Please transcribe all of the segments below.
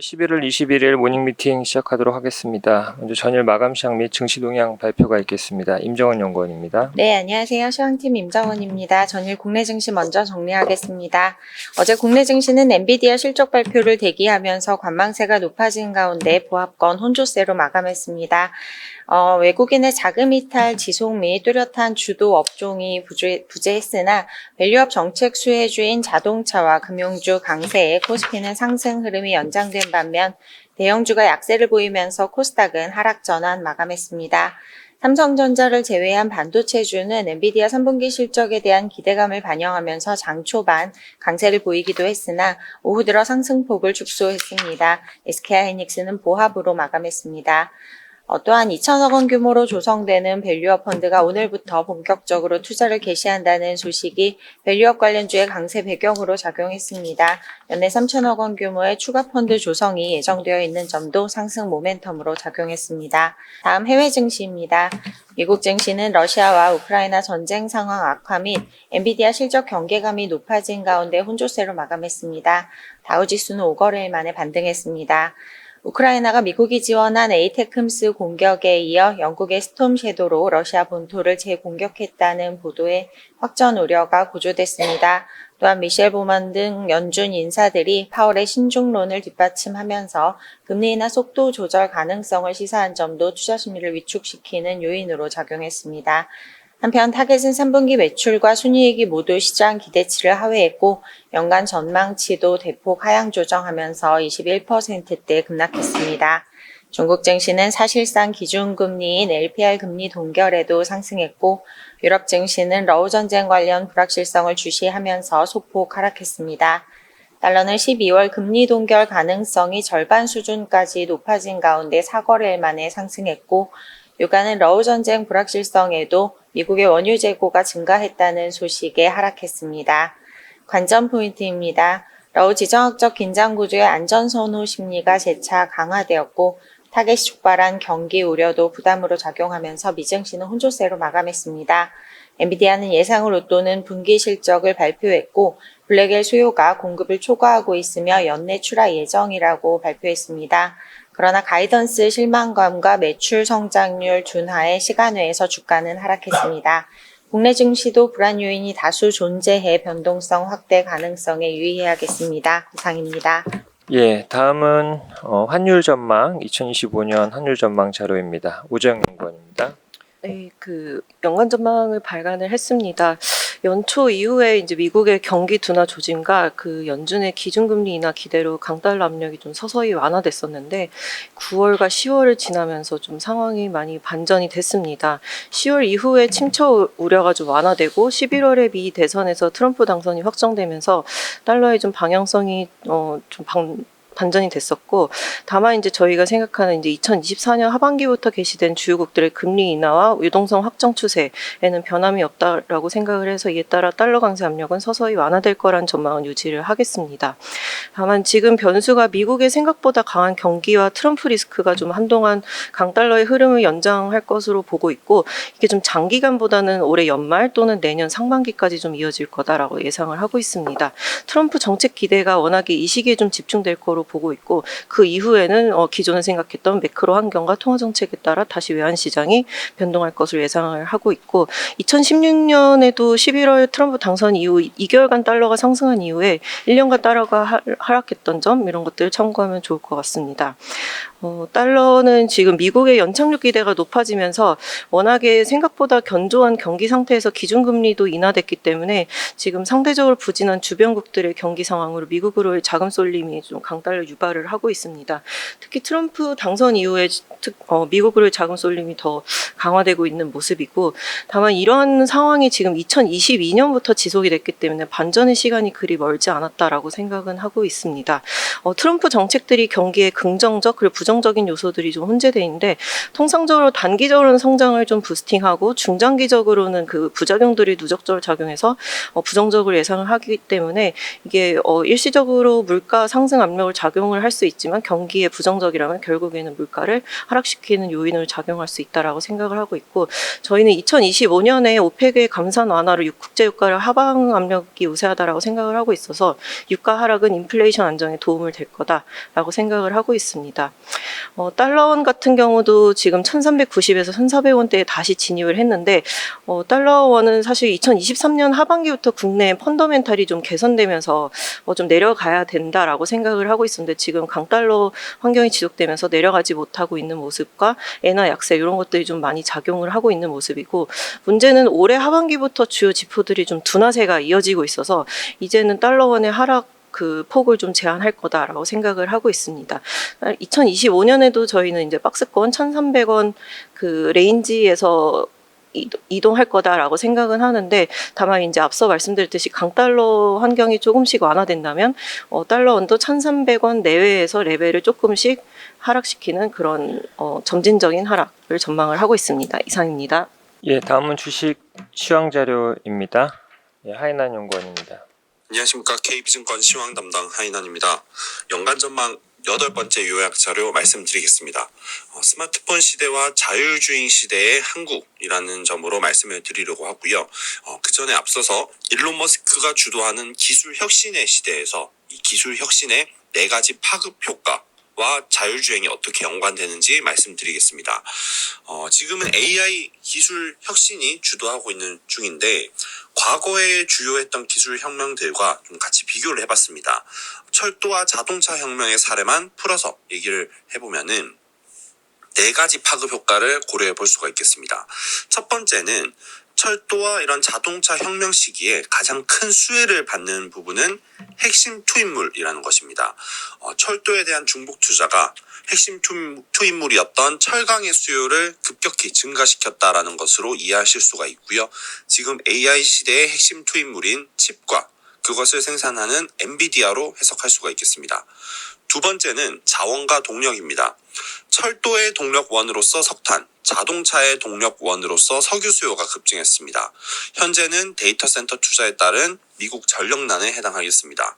11월 21일 모닝 미팅 시작하도록 하겠습니다. 먼저 전일 마감 시황 및 증시 동향 발표가 있겠습니다. 임정원 연구원입니다. 네, 안녕하세요. 시황팀 임정원입니다. 전일 국내 증시 먼저 정리하겠습니다. 어제 국내 증시는 엔비디아 실적 발표를 대기하면서 관망세가 높아진 가운데 보합권 혼조세로 마감했습니다. 어, 외국인의 자금 이탈 지속 및 뚜렷한 주도 업종이 부재, 부재했으나 밸류업 정책 수혜주인 자동차와 금융주 강세에 코스피는 상승 흐름이 연장된 반면 대형주가 약세를 보이면서 코스닥은 하락 전환 마감했습니다. 삼성전자를 제외한 반도체주는 엔비디아 3분기 실적에 대한 기대감을 반영하면서 장 초반 강세를 보이기도 했으나 오후 들어 상승폭을 축소했습니다. SK하이닉스는 보합으로 마감했습니다. 어, 또한 2천억 원 규모로 조성되는 밸류업 펀드가 오늘부터 본격적으로 투자를 개시한다는 소식이 밸류업 관련주의 강세 배경으로 작용했습니다. 연내 3천억 원 규모의 추가 펀드 조성이 예정되어 있는 점도 상승 모멘텀으로 작용했습니다. 다음 해외 증시입니다. 미국 증시는 러시아와 우크라이나 전쟁 상황 악화 및 엔비디아 실적 경계감이 높아진 가운데 혼조세로 마감했습니다. 다우지수는 5거래일 만에 반등했습니다. 우크라이나가 미국이 지원한 에이테크임스 공격에 이어 영국의 스톰 섀도로 러시아 본토를 재공격했다는 보도에 확전 우려가 고조됐습니다. 또한 미셸 보만 등 연준 인사들이 파월의 신중론을 뒷받침하면서 금리 인하 속도 조절 가능성을 시사한 점도 투자 심리를 위축시키는 요인으로 작용했습니다. 한편 타겟은 3분기 매출과 순이익이 모두 시장 기대치를 하회했고 연간 전망치도 대폭 하향 조정하면서 21%대 급락했습니다. 중국 증시는 사실상 기준금리인 LPR 금리 동결에도 상승했고 유럽 증시는 러우 전쟁 관련 불확실성을 주시하면서 소폭 하락했습니다. 달러는 12월 금리 동결 가능성이 절반 수준까지 높아진 가운데 4거래일 만에 상승했고 유가는 러우 전쟁 불확실성에도 미국의 원유 재고가 증가했다는 소식에 하락했습니다. 관전 포인트입니다. 러우 지정학적 긴장 구조의 안전 선호 심리가 재차 강화되었고 타겟이 촉발한 경기 우려도 부담으로 작용하면서 미증시는 혼조세로 마감했습니다. 엔비디아는 예상을 웃도는 분기 실적을 발표했고 블랙엘 수요가 공급을 초과하고 있으며 연내 출하 예정이라고 발표했습니다. 그러나 가이던스 실망감과 매출 성장률 둔화에 시간외에서 주가는 하락했습니다. 국내 증시도 불안 요인이 다수 존재해 변동성 확대 가능성에 유의해야겠습니다. 이상입니다. 예, 다음은 어, 환율 전망 2025년 환율 전망 자료입니다. 오재영 연구원입니다. 네, 그 연간 전망을 발간을 했습니다. 연초 이후에 이제 미국의 경기 둔화 조짐과 그 연준의 기준금리 인하 기대로 강달러 압력이 좀 서서히 완화됐었는데 9월과 10월을 지나면서 좀 상황이 많이 반전이 됐습니다. 10월 이후에 침처 우려가 좀 완화되고 11월에 미 대선에서 트럼프 당선이 확정되면서 달러의 좀 방향성이 어 좀 방 반전이 됐었고 다만 이제 저희가 생각하는 이제 2024년 하반기부터 개시된 주요국들의 금리 인하와 유동성 확정 추세에는 변함이 없다라고 생각을 해서 이에 따라 달러 강세 압력은 서서히 완화될 거란 전망은 유지를 하겠습니다. 다만 지금 변수가 미국의 생각보다 강한 경기와 트럼프 리스크가 좀 한동안 강달러의 흐름을 연장할 것으로 보고 있고 이게 좀 장기간보다는 올해 연말 또는 내년 상반기까지 좀 이어질 거다라고 예상을 하고 있습니다. 트럼프 정책 기대가 워낙에 이 시기에 좀 집중될 거로 보고 있고 그 이후에는 어, 기존에 생각했던 매크로 환경과 통화 정책에 따라 다시 외환 시장이 변동할 것을 예상을 하고 있고 2016년에도 11월 트럼프 당선 이후 2개월간 달러가 상승한 이후에 1년간 달러가 하- 하락했던 점 이런 것들 참고하면 좋을 것 같습니다. 어, 달러는 지금 미국의 연착륙 기대가 높아지면서 워낙에 생각보다 견조한 경기 상태에서 기준금리도 인하됐기 때문에 지금 상대적으로 부진한 주변국들의 경기 상황으로 미국으로의 자금 쏠림이 좀 강달러 유발을 하고 있습니다. 특히 트럼프 당선 이후에 특, 어, 미국으로의 자금 쏠림이 더 강화되고 있는 모습이고 다만 이러한 상황이 지금 2022년부터 지속이 됐기 때문에 반전의 시간이 그리 멀지 않았다라고 생각은 하고 있습니다. 어, 트럼프 정책들이 경기에 긍정적 그리고 부정 부정적인 요소들이 좀 혼재돼 있는데 통상적으로 단기적으로는 성장을 좀 부스팅하고 중장기적으로는 그 부작용들이 누적적으로 작용해서 어, 부정적으로 예상을 하기 때문에 이게 어, 일시적으로 물가 상승 압력을 작용을 할 수 있지만 경기에 부정적이라면 결국에는 물가를 하락시키는 요인을 작용할 수 있다라고 생각을 하고 있고 저희는 2025년에 오펙의 감산 완화로 육- 국제 유가를 하방 압력이 우세하다라고 생각을 하고 있어서 유가 하락은 인플레이션 안정에 도움을 될 거다라고 생각을 하고 있습니다. 어, 달러원 같은 경우도 지금 1,390에서 1,400원대에 다시 진입을 했는데 어, 달러원은 사실 2023년 하반기부터 국내 펀더멘탈이 좀 개선되면서 어, 좀 내려가야 된다라고 생각을 하고 있었는데 지금 강달러 환경이 지속되면서 내려가지 못하고 있는 모습과 엔화 약세 이런 것들이 좀 많이 작용을 하고 있는 모습이고 문제는 올해 하반기부터 주요 지표들이 좀 둔화세가 이어지고 있어서 이제는 달러원의 하락 그 폭을 좀 제한할 거다라고 생각을 하고 있습니다. 2025년에도 저희는 이제 박스권 1,300원 그 레인지에서 이동- 이동할 거다라고 생각은 하는데 다만 이제 앞서 말씀드렸듯이 강달러 환경이 조금씩 완화된다면 어, 달러 원도 1,300원 내외에서 레벨을 조금씩 하락시키는 그런 어, 점진적인 하락을 전망을 하고 있습니다. 이상입니다. 예, 다음은 주식 시황 자료입니다. 예, 하이난 연구원입니다. 안녕하십니까 KB증권 시황 담당 하인환입니다. 연간 전망 여덟 번째 요약 자료 말씀드리겠습니다. 어, 스마트폰 시대와 자율주행 시대의 한국이라는 점으로 말씀을 드리려고 하고요. 어, 그 전에 앞서서 일론 머스크가 주도하는 기술 혁신의 시대에서 이 기술 혁신의 네 가지 파급 효과 와 자율주행이 어떻게 연관되는지 말씀드리겠습니다. 어, 지금은 AI 기술 혁신이 주도하고 있는 중인데 과거에 주요했던 기술 혁명들과 좀 같이 비교를 해봤습니다. 철도와 자동차 혁명의 사례만 풀어서 얘기를 해보면은 네 가지 파급 효과를 고려해 볼 수가 있겠습니다. 첫 번째는 철도와 이런 자동차 혁명 시기에 가장 큰 수혜를 받는 부분은 핵심 투입물이라는 것입니다. 어, 철도에 대한 중복 투자가 핵심 투- 투입물이었던 철강의 수요를 급격히 증가시켰다라는 것으로 이해하실 수가 있고요. 지금 AI 시대의 핵심 투입물인 칩과 그것을 생산하는 엔비디아로 해석할 수가 있겠습니다. 두 번째는 자원과 동력입니다. 철도의 동력원으로서 석탄, 자동차의 동력원으로서 석유 수요가 급증했습니다. 현재는 데이터 센터 투자에 따른 미국 전력난에 해당하겠습니다.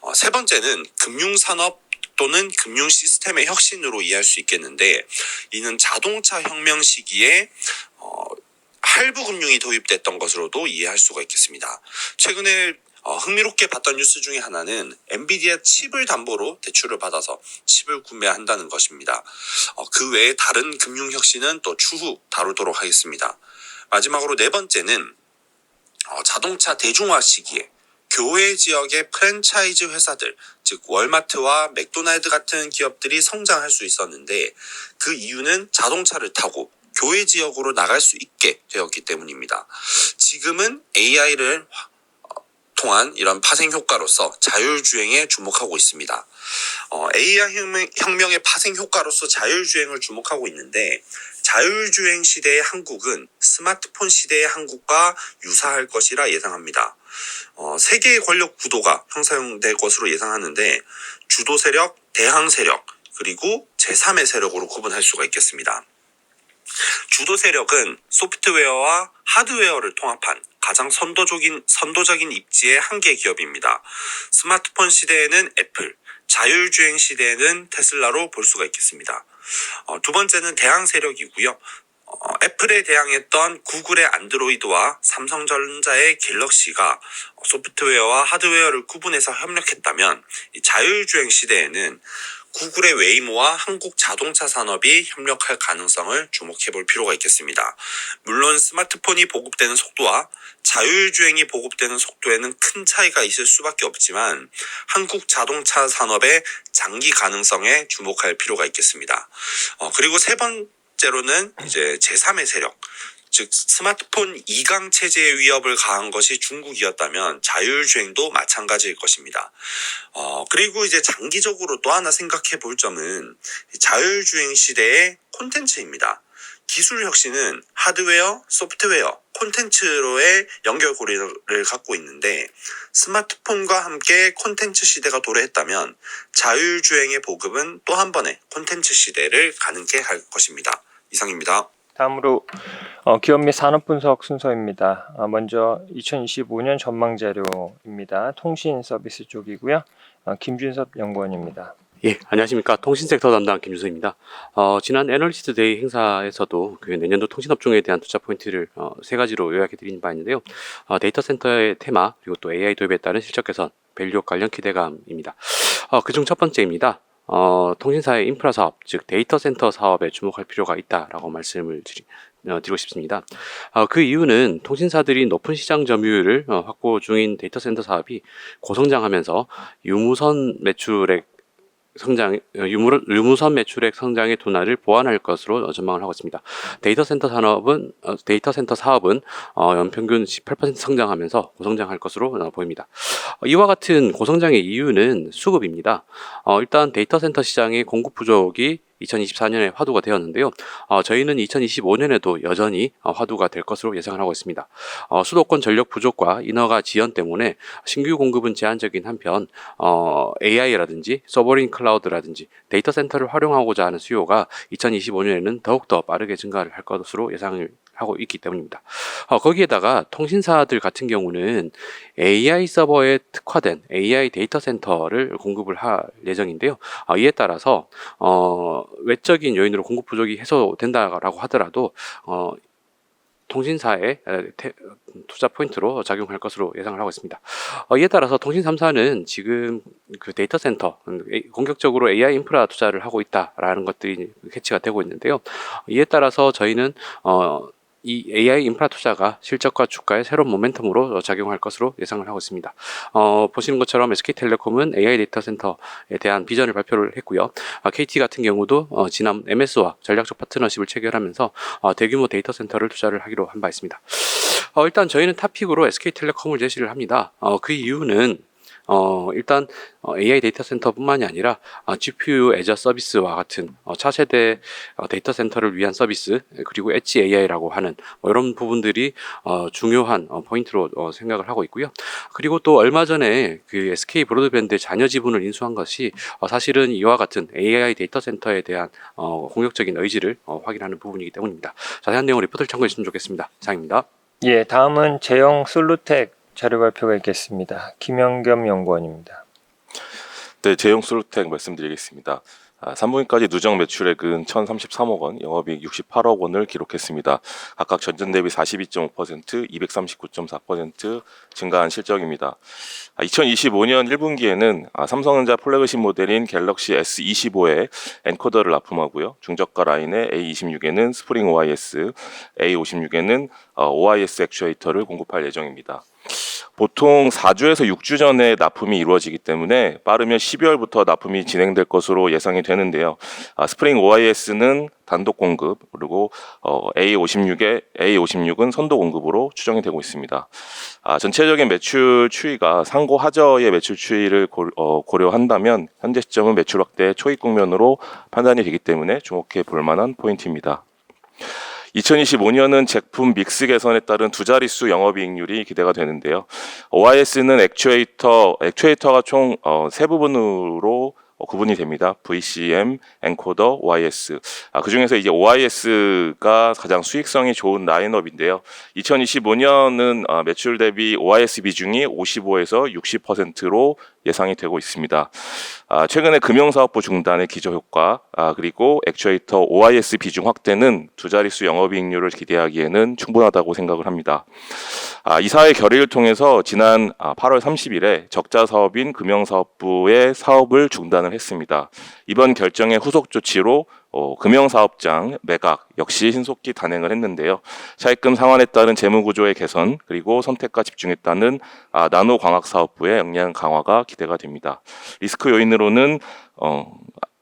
어, 세 번째는 금융산업 또는 금융 시스템의 혁신으로 이해할 수 있겠는데 이는 자동차 혁명 시기에 어, 할부 금융이 도입됐던 것으로도 이해할 수가 있겠습니다. 최근에 어, 흥미롭게 봤던 뉴스 중에 하나는 엔비디아 칩을 담보로 대출을 받아서 칩을 구매한다는 것입니다. 어, 그 외에 다른 금융 혁신은 또 추후 다루도록 하겠습니다. 마지막으로 네 번째는 어, 자동차 대중화 시기에 교외 지역의 프랜차이즈 회사들, 즉 월마트와 맥도날드 같은 기업들이 성장할 수 있었는데 그 이유는 자동차를 타고 교외 지역으로 나갈 수 있게 되었기 때문입니다. 지금은 AI를 통한 이런 파생 효과로서 자율주행에 주목하고 있습니다. 어, AI 혁명, 혁명 의 파생 효과로서 자율주행을 주목하고 있는데 자율주행 시대의 한국은 스마트폰 시대의 한국과 유사할 것이라 예상합니다. 어, 세계의 권력 구도가 형성될 것으로 예상하는데 주도 세력, 대항 세력, 그리고 제3의 세력으로 구분할 수가 있겠습니다. 주도 세력은 소프트웨어와 하드웨어를 통합한 가장 선도적인, 선도적인 입지의 한 개 기업입니다. 스마트폰 시대에는 애플, 자율주행 시대에는 테슬라로 볼 수가 있겠습니다. 어, 두 번째는 대항 세력이고요. 어, 애플에 대항했던 구글의 안드로이드와 삼성전자의 갤럭시가 소프트웨어와 하드웨어를 구분해서 협력했다면 이 자율주행 시대에는 구글의 웨이모와 한국 자동차 산업이 협력할 가능성을 주목해 볼 필요가 있겠습니다. 물론 스마트폰이 보급되는 속도와 자율주행이 보급되는 속도에는 큰 차이가 있을 수밖에 없지만 한국 자동차 산업의 장기 가능성에 주목할 필요가 있겠습니다. 어, 그리고 세 번째로는 이제 제3의 세력. 즉 스마트폰 2강 체제의 위협을 가한 것이 중국이었다면 자율주행도 마찬가지일 것입니다. 어, 그리고 이제 장기적으로 또 하나 생각해 볼 점은 자율주행 시대의 콘텐츠입니다. 기술 혁신은 하드웨어, 소프트웨어, 콘텐츠로의 연결고리를 갖고 있는데 스마트폰과 함께 콘텐츠 시대가 도래했다면 자율주행의 보급은 또 한 번의 콘텐츠 시대를 가능케 할 것입니다. 이상입니다. 다음으로 어, 기업 및 산업 분석 순서입니다. 아, 먼저 2025년 전망 자료입니다. 통신 서비스 쪽이고요. 어, 김준섭 연구원입니다. 예, 안녕하십니까. 통신 섹터 담당 김준서입니다. 어, 지난 애널리스트 데이 행사에서도 그 내년도 통신 업종에 대한 투자 포인트를 어, 세 가지로 요약해 드린 바 있는데요. 어, 데이터 센터의 테마, 그리고 또 AI 도입에 따른 실적 개선, 밸류 관련 기대감입니다. 어, 그중 첫 번째입니다. 어, 통신사의 인프라 사업, 즉 데이터 센터 사업에 주목할 필요가 있다라고 말씀을 드리, 어, 드리고 싶습니다. 어, 그 이유는 통신사들이 높은 시장 점유율을 어, 확보 중인 데이터 센터 사업이 고성장하면서 유무선 매출액 성장, 어, 유무, 유무선 매출액 성장의 둔화를 보완할 것으로 전망을 하고 있습니다. 데이터 센터 산업은, 어, 데이터 센터 사업은 어, 연평균 18% 성장하면서 고성장할 것으로 어, 보입니다. 어, 이와 같은 고성장의 이유는 수급입니다. 어, 일단 데이터 센터 시장의 공급 부족이 2024년에 화두가 되었는데요. 어, 저희는 2025년에도 여전히 어, 화두가 될 것으로 예상을 하고 있습니다. 어, 수도권 전력 부족과 인허가 지연 때문에 신규 공급은 제한적인 한편 어, AI라든지 서버린 클라우드라든지 데이터 센터를 활용하고자 하는 수요가 2025년에는 더욱더 빠르게 증가를 할 것으로 예상을 하고 있기 때문입니다. 어, 거기에다가 통신사들 같은 경우는 AI 서버에 특화된 AI 데이터 센터를 공급을 할 예정인데요. 어, 이에 따라서 어, 외적인 요인으로 공급 부족이 해소된다라고 하더라도 어, 통신사의 투자 포인트로 작용할 것으로 예상을 하고 있습니다. 어, 이에 따라서 통신 3사는 지금 그 데이터 센터 음, 에- 공격적으로 AI 인프라 투자를 하고 있다라는 것들이 캐치가 되고 있는데요. 이에 따라서 저희는 어, 이 AI 인프라 투자가 실적과 주가에 새로운 모멘텀으로 작용할 것으로 예상을 하고 있습니다. 어, 보시는 것처럼 SK텔레콤은 AI 데이터 센터에 대한 비전을 발표를 했고요. 아, KT 같은 경우도 어, 지난 MS와 전략적 파트너십을 체결하면서 어, 대규모 데이터 센터를 투자를 하기로 한 바 있습니다. 어, 일단 저희는 탑픽으로 SK텔레콤을 제시를 합니다. 어, 그 이유는 어, 일단 어, AI 데이터 센터뿐만이 아니라 어, GPU 애저 서비스와 같은 어, 차세대 어, 데이터 센터를 위한 서비스 그리고 엣지 AI라고 하는 뭐 이런 부분들이 어, 중요한 어, 포인트로 어, 생각을 하고 있고요. 그리고 또 얼마 전에 그 SK 브로드밴드 자녀 지분을 인수한 것이 어, 사실은 이와 같은 AI 데이터 센터에 대한 어, 공격적인 의지를 어, 확인하는 부분이기 때문입니다. 자세한 내용 리포트를 참고해 주시면 좋겠습니다. 이상입니다. 예, 다음은 제형 솔루텍 자료 발표가 있겠습니다. 김영겸 연구원입니다. 네, 제형 솔루텍 말씀드리겠습니다. 아, 3분기까지 누적 매출액은 1,033억 원, 영업이익 68억 원을 기록했습니다. 각각 전년 대비 42.5%, 239.4% 증가한 실적입니다. 2025년 1분기에는 아, 삼성전자 플래그십 모델인 갤럭시 S25에 엔코더를 납품하고요. 중저가 라인의 A26에는 스프링 OIS, A56에는 OIS 액추에이터를 공급할 예정입니다. 보통 4주에서 6주 전에 납품이 이루어지기 때문에 빠르면 12월부터 납품이 진행될 것으로 예상이 되는데요. 아, 스프링 OIS는 단독 공급 그리고 어, A56에 A56은 선도 공급으로 추정이 되고 있습니다. 아, 전체적인 매출 추이가 상고 하저의 매출 추이를 고, 어, 고려한다면 현재 시점은 매출 확대 초입 국면으로 판단이 되기 때문에 주목해 볼 만한 포인트입니다. 2025년은 제품 믹스 개선에 따른 두 자릿수 영업이익률이 기대가 되는데요. OIS는 액추에이터, 액추에이터가 총 어, 세 부분으로 어, 구분이 됩니다. VCM, 엔코더, OIS. 아, 그 중에서 이제 OIS가 가장 수익성이 좋은 라인업인데요. 2025년은 어, 매출 대비 OIS 비중이 55에서 60%로 예상이 되고 있습니다. 아, 최근에 금융사업부 중단의 기저효과, 아, 그리고 액추에이터 OIS 비중 확대는 두 자릿수 영업이익률을 기대하기에는 충분하다고 생각을 합니다. 아, 이사의 결의를 통해서 지난 아, 8월 30일에 적자 사업인 금융사업부의 사업을 중단을 했습니다. 이번 결정의 후속 조치로 어, 금융사업장 매각 역시 신속히 단행을 했는데요. 차입금 상환에 따른 재무구조의 개선 그리고 선택과 집중에 따른 아, 나노 광학 사업부의 역량 강화가 기대가 됩니다. 리스크 요인으로는 어,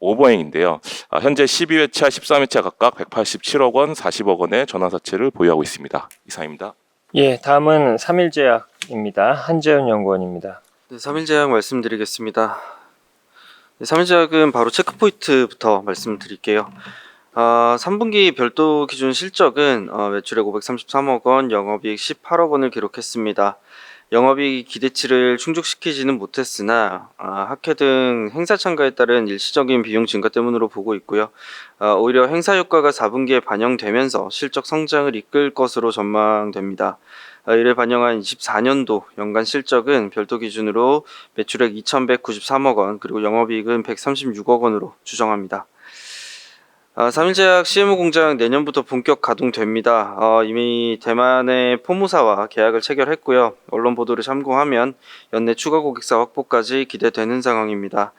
오버행인데요. 아, 현재 12회차, 13회차 각각 187억 원, 40억 원의 전환사채를 보유하고 있습니다. 이상입니다. 예, 다음은 삼일제약입니다. 한재현 연구원입니다. 네, 3일제약 말씀드리겠습니다. 네, 3일제약은 바로 체크포인트부터 말씀드릴게요. 어, 3분기 별도 기준 실적은 어, 매출액 533억 원, 영업이익 18억 원을 기록했습니다. 영업이익이 기대치를 충족시키지는 못했으나 아, 학회 등 행사 참가에 따른 일시적인 비용 증가 때문으로 보고 있고요. 아, 오히려 행사 효과가 4분기에 반영되면서 실적 성장을 이끌 것으로 전망됩니다. 아, 이를 반영한 24년도 연간 실적은 별도 기준으로 매출액 2,193억 원, 그리고 영업이익은 136억 원으로 추정합니다. 아, 삼일제약 CMO 공장 내년부터 본격 가동됩니다. 어, 이미 대만의 포무사와 계약을 체결했고요. 언론 보도를 참고하면 연내 추가 고객사 확보까지 기대되는 상황입니다.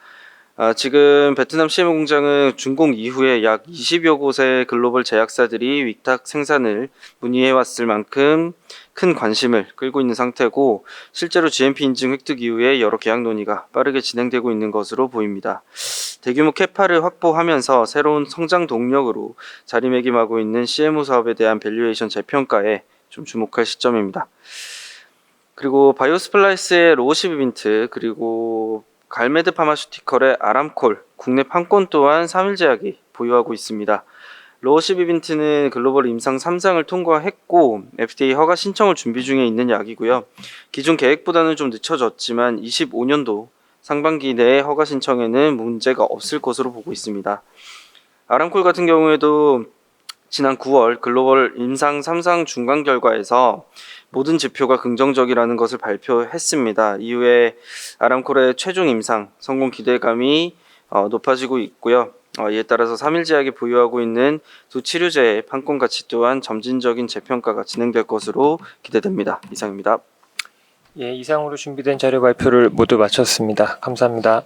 아, 지금 베트남 CMO 공장은 준공 이후에 약 20여 곳의 글로벌 제약사들이 위탁 생산을 문의해 왔을 만큼 큰 관심을 끌고 있는 상태고 실제로 GMP 인증 획득 이후에 여러 계약 논의가 빠르게 진행되고 있는 것으로 보입니다. 대규모 캐파를 확보하면서 새로운 성장 동력으로 자리매김하고 있는 CMO 사업에 대한 밸류에이션 재평가에 좀 주목할 시점입니다. 그리고 바이오스플라이스의 로시비빈트 그리고 갈메드 파마슈티컬의 아람콜 국내 판권 또한 3일제약이 보유하고 있습니다. 로시비빈트는 글로벌 임상 3상을 통과했고 FDA 허가 신청을 준비 중에 있는 약이고요. 기존 계획보다는 좀 늦춰졌지만 25년도 상반기 내에 허가 신청에는 문제가 없을 것으로 보고 있습니다. 아람콜 같은 경우에도 지난 9월 글로벌 임상 3상 중간 결과에서 모든 지표가 긍정적이라는 것을 발표했습니다. 이후에 아람콜의 최종 임상 성공 기대감이 어, 높아지고 있고요. 어, 이에 따라서 3일 제약이 보유하고 있는 두 치료제의 판권 가치 또한 점진적인 재평가가 진행될 것으로 기대됩니다. 이상입니다. 예, 이상으로 준비된 자료 발표를 모두 마쳤습니다. 감사합니다.